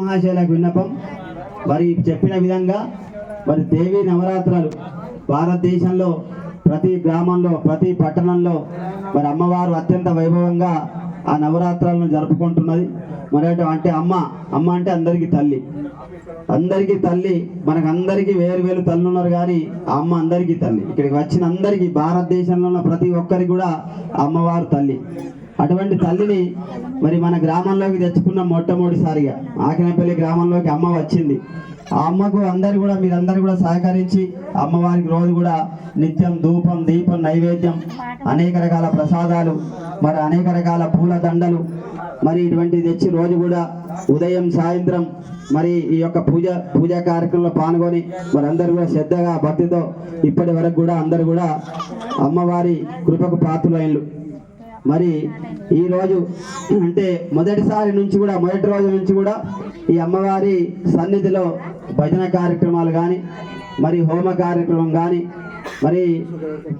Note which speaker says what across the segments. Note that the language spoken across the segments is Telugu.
Speaker 1: మహాశైలకు విన్నపం. మరి చెప్పిన విధంగా మరి దేవి నవరాత్రులు భారతదేశంలో ప్రతి గ్రామంలో ప్రతి పట్టణంలో మరి అమ్మవారు అత్యంత వైభవంగా ఆ నవరాత్రులను జరుపుకుంటున్నది. మరి అంటే అమ్మ అమ్మ అంటే అందరికీ తల్లి. అందరికీ తల్లి మనకు అందరికీ వేరు వేరు తల్లి ఉన్నారు కానీ అమ్మ అందరికీ తల్లి. ఇక్కడికి వచ్చిన అందరికీ భారతదేశంలో ఉన్న ప్రతి ఒక్కరికి కూడా అమ్మవారు తల్లి. అటువంటి తల్లిని మరి మన గ్రామంలోకి తెచ్చుకున్న మొట్టమొదటిసారిగా ఆకినపల్లి గ్రామంలోకి అమ్మ వచ్చింది. ఆ అమ్మకు అందరు కూడా మీరందరూ కూడా సహకరించి అమ్మవారికి రోజు కూడా నిత్యం ధూపం దీపం నైవేద్యం అనేక రకాల ప్రసాదాలు మరి అనేక రకాల పూల దండలు మరి ఇటువంటివి తెచ్చి రోజు కూడా ఉదయం సాయంత్రం మరి ఈ యొక్క పూజ పూజా కార్యక్రమంలో పాల్గొని మరి అందరూ కూడా శ్రద్ధగా భక్తితో ఇప్పటి వరకు కూడా అందరూ కూడా అమ్మవారి కృపకు పాత్రులైనలు. మరి ఈరోజు అంటే మొదటిసారి నుంచి కూడా మొదటి రోజు నుంచి కూడా ఈ అమ్మవారి సన్నిధిలో భజన కార్యక్రమాలు కానీ మరి హోమ కార్యక్రమం కానీ మరి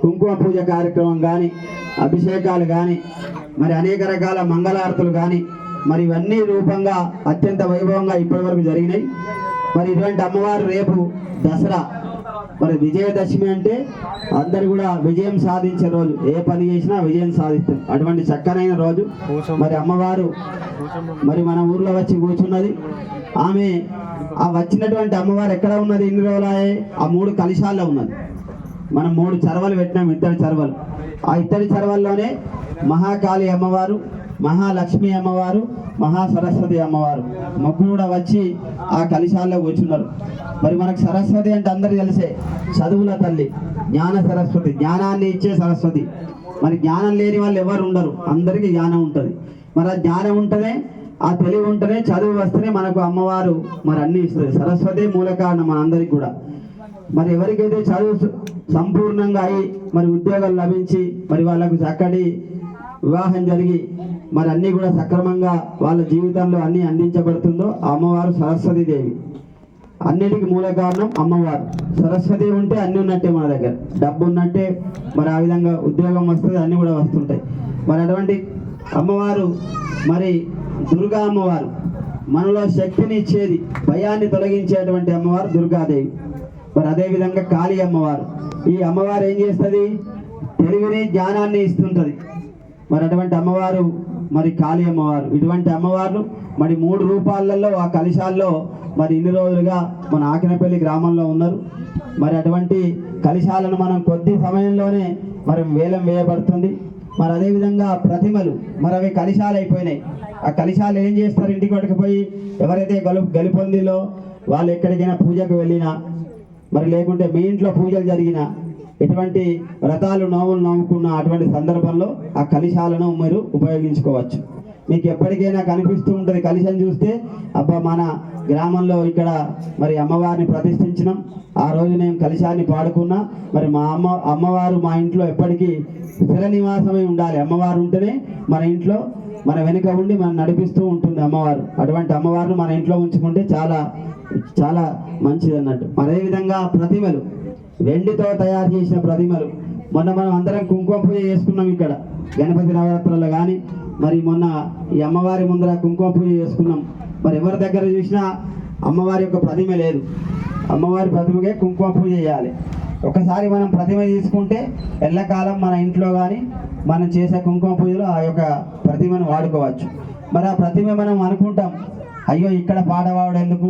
Speaker 1: కుంకుమ పూజ కార్యక్రమం కానీ అభిషేకాలు కానీ మరి అనేక రకాల మంగళారతులు కానీ మరి ఇవన్నీ రూపంగా అత్యంత వైభవంగా ఇప్పటివరకు జరిగినాయి. మరి ఇటువంటి అమ్మవారు రేపు దసరా మరి విజయదశమి అంటే అందరు కూడా విజయం సాధించే రోజు. ఏ పని చేసినా విజయం సాధిస్తారు అటువంటి చక్కనైన రోజు. మరి అమ్మవారు మరి మన ఊర్లో వచ్చి కూర్చున్నది. ఆమె ఆ వచ్చినటువంటి అమ్మవారు ఎక్కడ ఉన్నది? ఇన్ని రోజులాయే ఆ మూడు కలిశాల్లో ఉన్నది. మనం మూడు చరవలు పెట్టినాం. ఇద్దరి చరవలు. ఆ ఇద్దరి చరవల్లోనే మహాకాళి అమ్మవారు మహాలక్ష్మి అమ్మవారు మహా సరస్వతి అమ్మవారు ముగ్గురు కూడా వచ్చి ఆ కలిశాల్లో కూర్చున్నారు. మరి మనకు సరస్వతి అంటే అందరికీ తెలిసే చదువుల తల్లి జ్ఞాన సరస్వతి జ్ఞానాన్ని ఇచ్చే సరస్వతి. మరి జ్ఞానం లేని వాళ్ళు ఎవరు ఉండరు అందరికీ జ్ఞానం ఉంటుంది. మరి ఆ జ్ఞానం ఉంటేనే ఆ తెలివి ఉంటేనే చదువు వస్తేనే మనకు అమ్మవారు మరి అన్ని ఇస్తుంది సరస్వతి మూల కారణం మనందరికి కూడా. మరి ఎవరికైతే చదువు సంపూర్ణంగా అయి మరి ఉద్యోగాలు లభించి మరి వాళ్ళకు చక్కటి వివాహం జరిగి మరి అన్నీ కూడా సక్రమంగా వాళ్ళ జీవితంలో అన్నీ అందించబడుతుందో ఆ అమ్మవారు సరస్వతి దేవి. అన్నిటికీ మూల కారణం అమ్మవారు. సరస్వతి ఉంటే అన్నీ ఉన్నట్టే మన దగ్గర. డబ్బు ఉన్నట్టే మరి ఆ విధంగా ఉద్యోగం వస్తుంది అన్నీ కూడా వస్తుంటాయి. మరి అటువంటి అమ్మవారు మరి దుర్గా అమ్మవారు. మనలో శక్తిని ఇచ్చేది భయాన్ని తొలగించేటువంటి అమ్మవారు దుర్గాదేవి. మరి అదేవిధంగా కాళీ అమ్మవారు. ఈ అమ్మవారు ఏం చేస్తుంది? తెలివిని జ్ఞానాన్ని ఇస్తుంటుంది. మరి అటువంటి అమ్మవారు మరి కాళీ అమ్మవారు ఇటువంటి అమ్మవారు మరి మూడు రూపాలలో ఆ కలిశాల్లో మరి ఇన్ని రోజులుగా మన ఆకినపల్లి గ్రామంలో ఉన్నారు. మరి అటువంటి కలిశాలను మనం కొద్ది సమయంలోనే మరి వేలం వేయబడుతుంది. మరి అదేవిధంగా ప్రతిమలు మరి అవి కలిశాలు అయిపోయినాయి ఆ కలిశాలు ఏం చేస్తారు? ఇంటికి పట్టుకుపోయి ఎవరైతే గలు గలిపొందిలో వాళ్ళు ఎక్కడికైనా పూజకు వెళ్ళినా మరి లేకుంటే మీ ఇంట్లో పూజలు జరిగిన ఎటువంటి వ్రతాలు నోములు నవ్వుకున్న అటువంటి సందర్భంలో ఆ కలిశాలను మీరు ఉపయోగించుకోవచ్చు. మీకు ఎప్పటికైనా కనిపిస్తూ ఉంటుంది కలిశం చూస్తే అబ్బా మన గ్రామంలో ఇక్కడ మరి అమ్మవారిని ప్రతిష్ఠించినాం. ఆ రోజు నేను కలిశాన్ని పాడుకున్నా. మరి మా అమ్మ అమ్మవారు మా ఇంట్లో ఎప్పటికీ స్థిర నివాసమై ఉండాలి. అమ్మవారు ఉంటేనే మన ఇంట్లో మన వెనుక ఉండి మనం నడిపిస్తూ ఉంటుంది అమ్మవారు. అటువంటి అమ్మవారిని మన ఇంట్లో ఉంచుకుంటే చాలా చాలా మంచిది అన్నట్టు అదేవిధంగా ప్రతిమలు. వెండితో తయారు చేసిన ప్రతిమలు. మొన్న మనం అందరం కుంకుమ పూజ చేసుకున్నాం ఇక్కడ గణపతి నవరాత్రుల్లో కానీ మరి మొన్న ఈ అమ్మవారి ముందర కుంకుమ పూజ చేసుకున్నాం. మరి ఎవరి దగ్గర చూసినా అమ్మవారి యొక్క ప్రతిమ లేదు. అమ్మవారి ప్రతిమకే కుంకుమ పూజ చేయాలి. ఒకసారి మనం ప్రతిమ తీసుకుంటే ఎల్లకాలం మన ఇంట్లో కానీ మనం చేసే కుంకుమ పూజలో ఆ యొక్క ప్రతిమను వాడుకోవచ్చు. మరి ఆ ప్రతిమ మనం అనుకుంటాం అయ్యో ఇక్కడ పాట పాడడం ఎందుకు?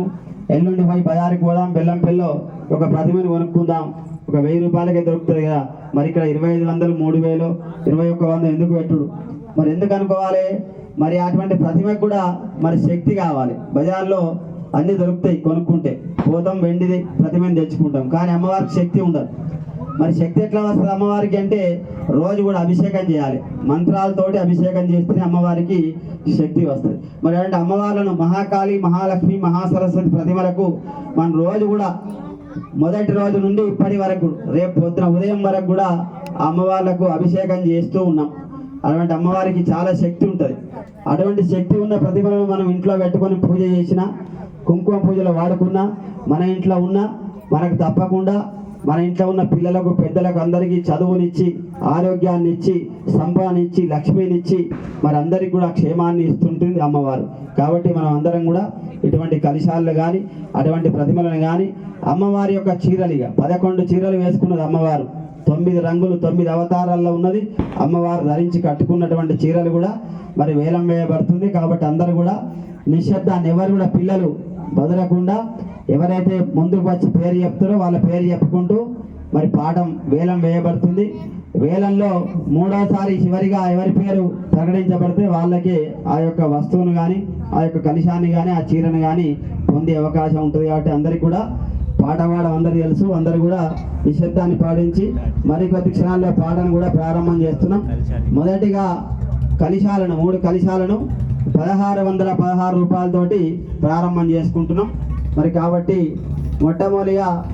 Speaker 1: ఎల్లుండి పోయి బజారుకి పోదాం బెల్లం పిల్లో ఒక ప్రతిమను కొనుక్కుందాం. ఒక వెయ్యి రూపాయలకే దొరుకుతుంది కదా. మరి ఇక్కడ ఇరవై ఐదు వందలు మూడు వేలు ఇరవై ఒక్క వంద ఎందుకు పెట్టుడు? మరి ఎందుకు అనుకోవాలి? మరి అటువంటి ప్రతిమకు కూడా మరి శక్తి కావాలి. బజార్లో అన్నీ దొరుకుతాయి కొనుక్కుంటే. పోతాం వెండిది ప్రతిమని తెచ్చుకుంటాం. కానీ అమ్మవారికి శక్తి ఉండదు. మరి శక్తి ఎట్లా వస్తుంది అమ్మవారికి అంటే రోజు కూడా అభిషేకం చేయాలి. మంత్రాలతోటి అభిషేకం చేస్తేనే అమ్మవారికి శక్తి వస్తుంది. మరి అంటే అమ్మవార్లను మహాకాళి మహాలక్ష్మి మహాసరస్వతి ప్రతిమలకు మనం రోజు కూడా మొదటి రోజు నుండి ఇప్పటి వరకు రేపు పొద్దున ఉదయం వరకు కూడా ఆ అమ్మవార్లకు అభిషేకం చేస్తూ ఉన్నాం. అటువంటి అమ్మవారికి చాలా శక్తి ఉంటుంది. అటువంటి శక్తి ఉన్న ప్రతిమలను మనం ఇంట్లో పెట్టుకొని పూజ చేసినా కుంకుమ పూజలో వాడుకున్నా మన ఇంట్లో ఉన్నా మనకు తప్పకుండా మన ఇంట్లో ఉన్న పిల్లలకు పెద్దలకు అందరికీ చదువునిచ్చి ఆరోగ్యాన్ని ఇచ్చి సంపాదించి లక్ష్మినిచ్చి మరి అందరికి కూడా క్షేమాన్ని ఇస్తుంటుంది అమ్మవారు. కాబట్టి మనం అందరం కూడా ఇటువంటి కలిశాలను కానీ అటువంటి ప్రతిమలను కానీ అమ్మవారి యొక్క చీరలుగా పదకొండు చీరలు వేసుకున్నది అమ్మవారు. తొమ్మిది రంగులు తొమ్మిది అవతారాల్లో ఉన్నది. అమ్మవారు ధరించి కట్టుకున్నటువంటి చీరలు కూడా మరి వేలం వేయబడుతుంది. కాబట్టి అందరూ కూడా నిశ్శబ్దాన్ని ఎవరు కూడా పిల్లలు వదలకుండా ఎవరైతే ముందుకు వచ్చి పేరు చెప్తారో వాళ్ళ పేరు చెప్పుకుంటూ మరి పాఠం వేలం వేయబడుతుంది. వేలంలో మూడోసారి చివరిగా ఎవరి పేరు ప్రకటించబడితే వాళ్ళకి ఆ యొక్క వస్తువును కానీ ఆ యొక్క కలిశాన్ని కానీ ఆ చీరను కానీ పొందే అవకాశం ఉంటుంది కాబట్టి అందరికీ కూడా పాట పాడడం తెలుసు. అందరు కూడా నిశ్శబ్దాన్ని పాటించి మరికొద్ది క్షణాల్లో పాటను కూడా ప్రారంభం చేస్తున్నాం. మొదటిగా కలిశాలను మూడు కలిశాలను పదహారు వందల పదహారు రూపాయలతోటి ప్రారంభం చేసుకుంటున్నాం. మరి కాబట్టి మొట్టమొదటిగా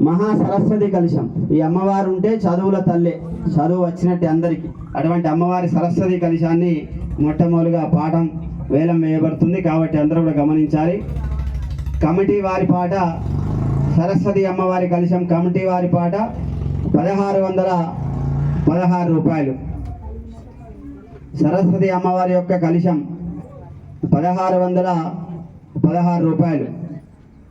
Speaker 1: మహా సరస్వతి కలశం ఈ అమ్మవారు ఉంటే చదువుల తల్లే. చదువు వచ్చినట్టే అందరికీ. అటువంటి అమ్మవారి సరస్వతి కలశాన్ని మొట్టమొదటిగా పాఠం వేలం వేయబడుతుంది. కాబట్టి అందరూ కూడా గమనించాలి. కమిటీ వారి పాట సరస్వతి అమ్మవారి కలశం కమిటీ వారి పాట పదహారు వందల పదహారు రూపాయలు. సరస్వతి అమ్మవారి యొక్క కలశం పదహారు వందల పదహారు రూపాయలు.